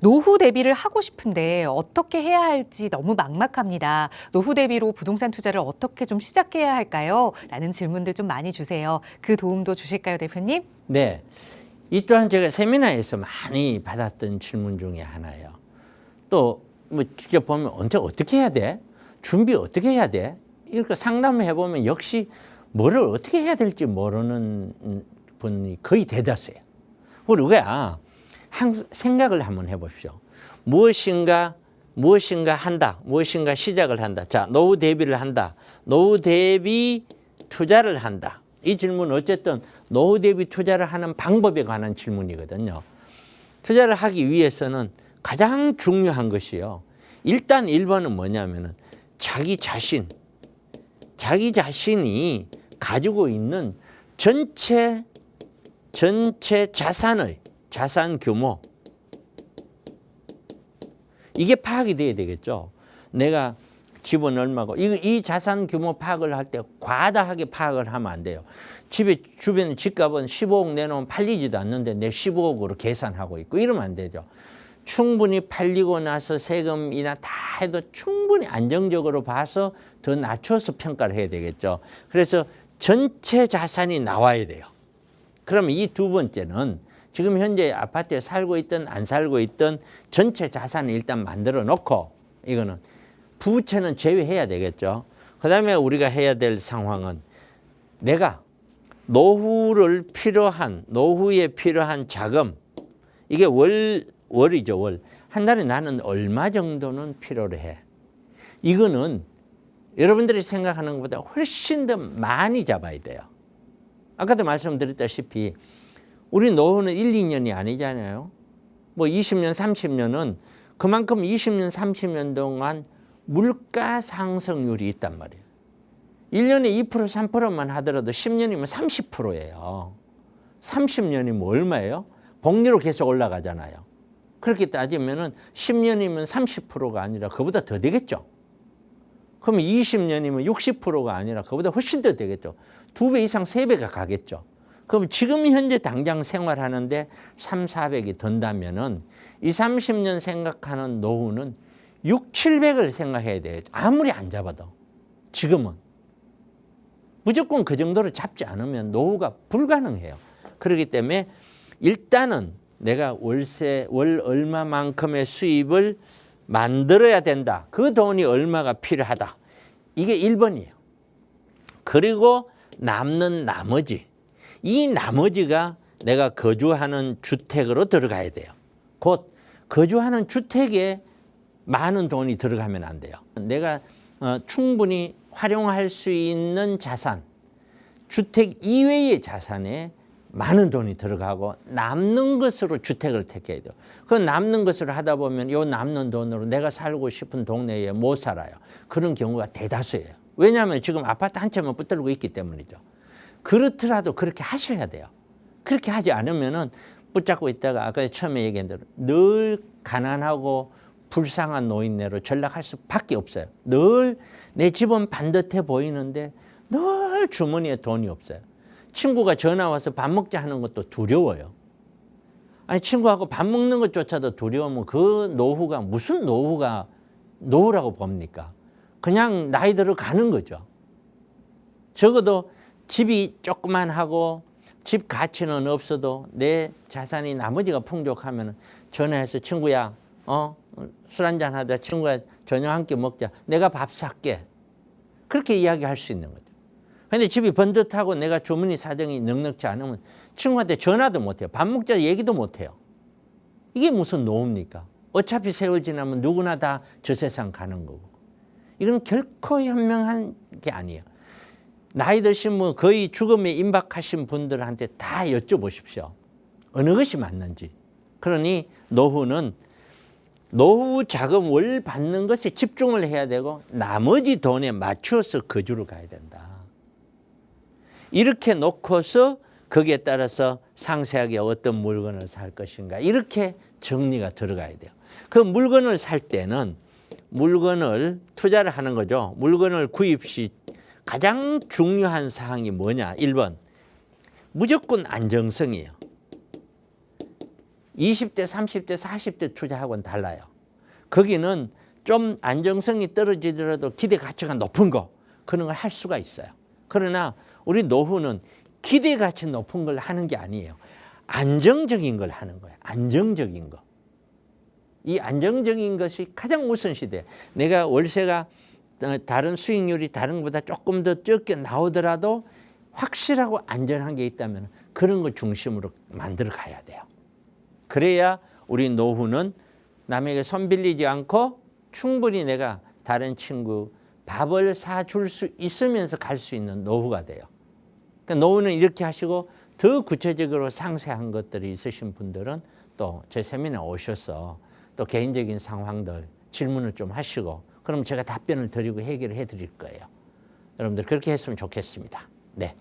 노후 대비를 하고 싶은데 어떻게 해야 할지 너무 막막합니다. 노후 대비로 부동산 투자를 어떻게 좀 시작해야 할까요? 라는 질문들 좀 많이 주세요. 그 도움도 주실까요, 대표님? 네. 이 또한 제가 세미나에서 많이 받았던 질문 중에 하나예요. 또 뭐 직접 보면 언제 어떻게 해야 돼? 준비 어떻게 해야 돼? 이렇게 상담해 보면 역시 뭐를 어떻게 해야 될지 모르는 분이 거의 대다수예요. 우리가 생각을 한번 해보십시오. 무엇인가 무엇인가 한다. 무엇인가 시작을 한다. 자, 노후 대비를 한다. 노후 대비 투자를 한다. 이 질문은 어쨌든 노후 대비 투자를 하는 방법에 관한 질문이거든요. 투자를 하기 위해서는 가장 중요한 것이요. 일단 1번은 뭐냐면은 자기 자신, 자기 자신이 가지고 있는 전체, 전체 자산의 자산 규모. 이게 파악이 돼야 되겠죠. 내가 집은 얼마고 이, 이 자산 규모 파악을 할 때 과다하게 파악을 하면 안 돼요. 집에 주변 집값은 15억 내놓으면 팔리지도 않는데 내 15억으로 계산하고 있고 이러면 안 되죠. 충분히 팔리고 나서 세금이나 다 해도 충분히 안정적으로 봐서 더 낮춰서 평가를 해야 되겠죠. 그래서 전체 자산이 나와야 돼요. 그러면 이 두 번째는 지금 현재 아파트에 살고 있든 안 살고 있든 전체 자산을 일단 만들어 놓고 이거는 부채는 제외해야 되겠죠. 그 다음에 우리가 해야 될 상황은 내가 노후를 필요한, 노후에 필요한 자금, 이게 월, 월이죠, 월. 한 달에 나는 얼마 정도는 필요로 해. 이거는 여러분들이 생각하는 것보다 훨씬 더 많이 잡아야 돼요. 아까도 말씀드렸다시피 우리 노후는 1, 2년이 아니잖아요. 뭐 20년, 30년은 그만큼 20년, 30년 동안 물가 상승률이 있단 말이에요. 1년에 2%, 3%만 하더라도 10년이면 30%예요. 30년이면 얼마예요? 복리로 계속 올라가잖아요. 그렇게 따지면은 10년이면 30%가 아니라 그보다 더 되겠죠. 그럼 20년이면 60%가 아니라 그보다 훨씬 더 되겠죠. 두 배 이상 세 배가 가겠죠. 그럼 지금 현재 당장 생활하는데 3, 400이 든다면은 이 30년 생각하는 노후는 6, 700을 생각해야 돼요. 아무리 안 잡아도. 지금은. 무조건 그 정도를 잡지 않으면 노후가 불가능해요. 그렇기 때문에 일단은 내가 월세, 월 얼마만큼의 수입을 만들어야 된다. 그 돈이 얼마가 필요하다. 이게 1번이에요. 그리고 남는 나머지. 이 나머지가 내가 거주하는 주택으로 들어가야 돼요. 곧 거주하는 주택에 많은 돈이 들어가면 안 돼요. 내가 어, 충분히 활용할 수 있는 자산, 주택 이외의 자산에 많은 돈이 들어가고 남는 것으로 주택을 택해야 돼요. 그 남는 것으로 하다 보면 요 남는 돈으로 내가 살고 싶은 동네에 못 살아요. 그런 경우가 대다수예요. 왜냐하면 지금 아파트 한 채만 붙들고 있기 때문이죠. 그렇더라도 그렇게 하셔야 돼요. 그렇게 하지 않으면은 붙잡고 있다가 아까 처음에 얘기한 대로 늘 가난하고 불쌍한 노인네로 전락할 수밖에 없어요. 늘 내 집은 반듯해 보이는데 늘 주머니에 돈이 없어요. 친구가 전화 와서 밥 먹자 하는 것도 두려워요. 아니 친구하고 밥 먹는 것조차도 두려우면 그 노후가 무슨 노후가 노후라고 봅니까? 그냥 나이 들어 가는 거죠. 적어도 집이 조그만 하고 집 가치는 없어도 내 자산이 나머지가 풍족하면 전화해서 친구야, 어, 술 한잔 하자. 친구야, 저녁 함께 먹자. 내가 밥 살게. 그렇게 이야기할 수 있는 거죠. 근데 집이 번듯하고 내가 주머니 사정이 넉넉지 않으면 친구한테 전화도 못 해요. 밥 먹자 얘기도 못 해요. 이게 무슨 노후입니까? 어차피 세월 지나면 누구나 다 저 세상 가는 거고. 이건 결코 현명한 게 아니에요. 나이 드신 분 거의 죽음에 임박하신 분들한테 다 여쭤보십시오. 어느 것이 맞는지. 그러니 노후는 노후 자금 월 받는 것에 집중을 해야 되고 나머지 돈에 맞추어서 거주를 가야 된다. 이렇게 놓고서 거기에 따라서 상세하게 어떤 물건을 살 것인가 이렇게 정리가 들어가야 돼요. 그 물건을 살 때는 물건을 투자를 하는 거죠. 물건을 구입 시 가장 중요한 사항이 뭐냐? 1번 무조건 안정성이에요. 20대, 30대, 40대 투자하고는 달라요. 거기는 좀 안정성이 떨어지더라도 기대 가치가 높은 거 그런 걸 할 수가 있어요. 그러나 우리 노후는 기대 가치 높은 걸 하는 게 아니에요. 안정적인 걸 하는 거예요. 안정적인 거. 이 안정적인 것이 가장 우선시돼. 내가 월세가 어, 다른 수익률이 다른 것보다 조금 더 적게 나오더라도 확실하고 안전한 게 있다면 그런 거 중심으로 만들어 가야 돼요. 그래야 우리 노후는 남에게 손 빌리지 않고 충분히 내가 다른 친구 밥을 사줄 수 있으면서 갈 수 있는 노후가 돼요. 그러니까 노후는 이렇게 하시고 더 구체적으로 상세한 것들이 있으신 분들은 또 제 세미나 오셔서 또 개인적인 상황들 질문을 좀 하시고 그럼 제가 답변을 드리고 해결해 드릴 거예요. 여러분들 그렇게 했으면 좋겠습니다. 네.